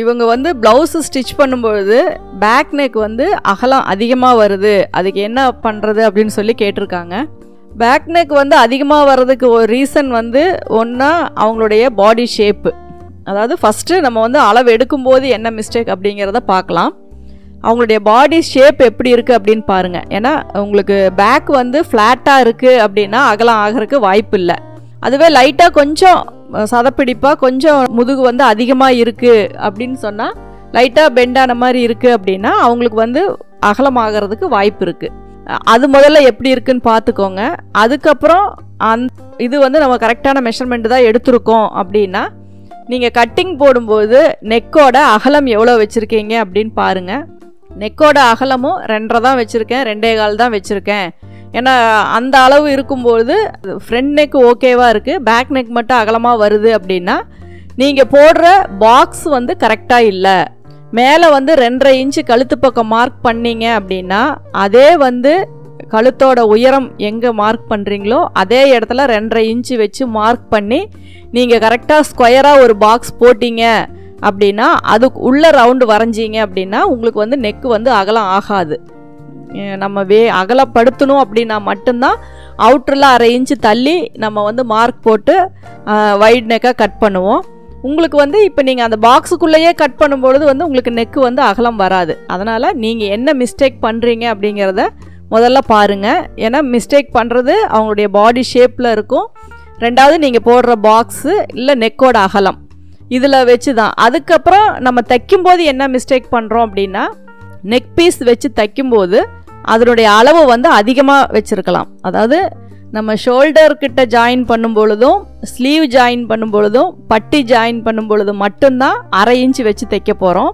இவங்க வந்து blouse stitch பண்ணும்பொழுது பேக் நெக் வந்து அகலம் அதிகமாக வருது. அதுக்கு என்ன பண்ணுறது அப்படின்னு சொல்லி கேட்டிருக்காங்க. பேக் நெக் வந்து அதிகமாக வர்றதுக்கு ஒரு ரீசன் வந்து ஒன்றா அவங்களுடைய பாடி ஷேப்பு அதாவது ஃபஸ்ட்டு நம்ம வந்து அளவு எடுக்கும்போது என்ன மிஸ்டேக் அப்படிங்கிறத பார்க்கலாம். அவங்களுடைய பாடி ஷேப் எப்படி இருக்குது அப்படின்னு பாருங்கள் ஏன்னா உங்களுக்கு பேக் வந்து ஃப்ளாட்டாக இருக்குது அப்படின்னா அகலம் ஆகிறதுக்கு வாய்ப்பு இல்லை. அதுவே லைட்டாக கொஞ்சம் சதப்பிடிப்பாக கொஞ்சம் முதுகு வந்து அதிகமாக இருக்குது அப்படின்னு சொன்னால் லைட்டாக பெண்டான மாதிரி இருக்குது அப்படின்னா அவங்களுக்கு வந்து அகலமாகிறதுக்கு வாய்ப்பு இருக்குது அது முதல்ல எப்படி இருக்குன்னு பார்த்துக்கோங்க. அதுக்கப்புறம் அந் இது வந்து நம்ம கரெக்டான மெஷர்மெண்ட் தான் எடுத்திருக்கோம் அப்படின்னா நீங்கள் கட்டிங் போடும்போது நெக்கோட அகலம் எவ்வளோ வச்சுருக்கீங்க அப்படின்னு பாருங்கள் நெக்கோட அகலமும் ரெண்டரை தான் வச்சுருக்கேன் ரெண்டே கால் தான் வச்சுருக்கேன். ஏன்னா அந்த அளவு இருக்கும்போது ஃப்ரண்ட் நெக் ஓகேவாக இருக்குது பேக் நெக் மட்டும் அகலமாக வருது அப்படின்னா நீங்கள் போடுற பாக்ஸ் வந்து கரெக்டாக இல்லை. மேலே வந்து ரெண்டரை இன்ச்சு கழுத்து பக்கம் மார்க் பண்ணீங்க அப்படின்னா அதே வந்து கழுத்தோட உயரம் எங்கே மார்க் பண்ணுறீங்களோ அதே இடத்துல ரெண்டரை இன்ச்சு வச்சு மார்க் பண்ணி நீங்கள் கரெக்டாக ஸ்கொயராக ஒரு பாக்ஸ் போட்டிங்க அப்படின்னா அதுக்கு உள்ள ரவுண்டு வரைஞ்சிங்க அப்படின்னா உங்களுக்கு வந்து நெக்கு வந்து அகலம் ஆகாது. நம்ம வே அகலப்படுத்தணும் அப்படின்னா மட்டும்தான் அவுட்டரில் அரை இன்ச்சு தள்ளி நம்ம வந்து மார்க் போட்டு வைட் நெக்காக கட் பண்ணுவோம். உங்களுக்கு வந்து இப்போ நீங்கள் அந்த பாக்ஸுக்குள்ளேயே கட் பண்ணும்பொழுது வந்து உங்களுக்கு நெக்கு வந்து அகலம் வராது. அதனால் நீங்கள் என்ன மிஸ்டேக் பண்ணுறீங்க அப்படிங்கிறத முதல்ல பாருங்கள் ஏன்னா மிஸ்டேக் பண்ணுறது அவங்களுடைய பாடி ஷேப்பில் இருக்கும். ரெண்டாவது நீங்கள் போடுற பாக்ஸு இல்லை நெக்கோட அகலம். இதில் வச்சு தான் அதுக்கப்புறம் நம்ம தைக்கும்போது என்ன மிஸ்டேக் பண்ணுறோம் அப்படின்னா நெக் பீஸ் வச்சு தைக்கும்போது அதனுடைய அளவு வந்து அதிகமாக வச்சுருக்கலாம். அதாவது நம்ம ஷோல்டர்கிட்ட ஜாயின் பண்ணும் பொழுதும் ஸ்லீவ் ஜாயின் பண்ணும் பொழுதும் பட்டி ஜாயின் பண்ணும் பொழுதும் மட்டும்தான் அரை இன்ச்சு வச்சு தைக்க போகிறோம்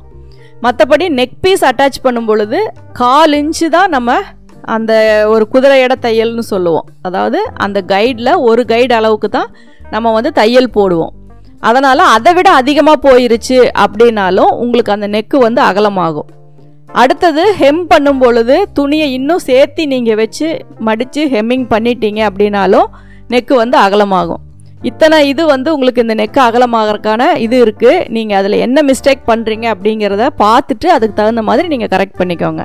மற்றபடி நெக் பீஸ் அட்டாச் பண்ணும் பொழுது கால் இன்ச்சு தான் நம்ம அந்த ஒரு குதிரை தையல்னு சொல்லுவோம். அதாவது அந்த கைடில் ஒரு கைடு அளவுக்கு தான் நம்ம வந்து தையல் போடுவோம். அதனால் அதை விட அதிகமாக போயிருச்சு அப்படின்னாலும் உங்களுக்கு அந்த நெக்கு வந்து அகலமாகும். அடுத்தது ஹெம் பண்ணும் பொழுது துணியை இன்னும் சேர்த்து நீங்கள் வச்சு மடித்து ஹெம்மிங் பண்ணிட்டீங்க அப்படின்னாலும் நெக்கு வந்து அகலமாகும். இத்தனை இது வந்து உங்களுக்கு இந்த நெக்கு அகலமாகறதுக்கான இது இருக்குது நீங்கள் அதில் என்ன மிஸ்டேக் பண்ணுறீங்க அப்படிங்கிறத பார்த்துட்டு அதுக்கு தகுந்த மாதிரி நீங்கள் கரெக்ட் பண்ணிக்கோங்க.